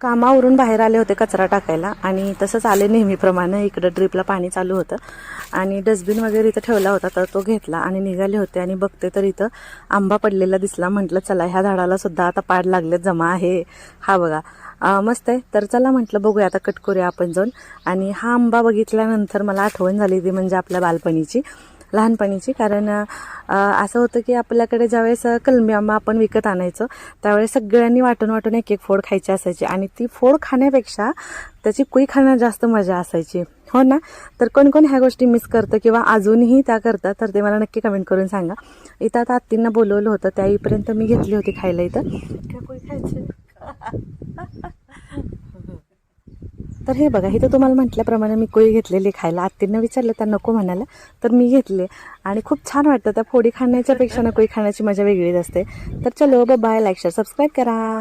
कामावरून बाहेर आले होते कचरा टाकायला. आणि तसंच आले नेहमीप्रमाणे. इकडं ड्रिपला पाणी चालू होतं. आणि डस्टबिन वगैरे इथं ठेवला होता तर तो घेतला आणि निघाले होते. आणि बघते तर इथं आंबा पडलेला दिसला. म्हटलं चला ह्या झाडाला सुद्धा आता पाड लागले जमा आहे. हा बघा. मस्त आहे. तर चला म्हटलं बघूया आता कट करूया आपण जाऊन. आणि हा आंबा बघितल्यानंतर मला आठवण झाली ती म्हणजे आपल्या बालपणीची लहानपणीची. कारण असं होतं की आपल्याकडे ज्यावेळेस कलमी आंबा आपण विकत आणायचो त्यावेळेस सगळ्यांनी वाटून वाटून एक एक फोड खायची असायची. आणि ती फोड खाण्यापेक्षा त्याची कुई खाण्यात जास्त मजा असायची. हो ना? तर कोण कोण ह्या गोष्टी मिस करतं किंवा अजूनही त्या करतात तर ते मला नक्की कमेंट करून सांगा. इथं आता आत्तींना बोलवलं होतं त्याईपर्यंत मी घेतली होती खायला इथं काय कुई खायची तर हे बघा इथं तुम्हाला म्हटल्याप्रमाणे मी कोळी घेतलेली खायला. आत्तींना विचारलं त्या नको म्हणाल्या. तर मी घेतले. आणि खूप छान वाटतं त्या फोडी खाण्याच्या पेक्षा ना कोळी खाण्याची मजा वेगळीच असते. तर चलो बाय लाईक शेअर सबस्क्राईब करा.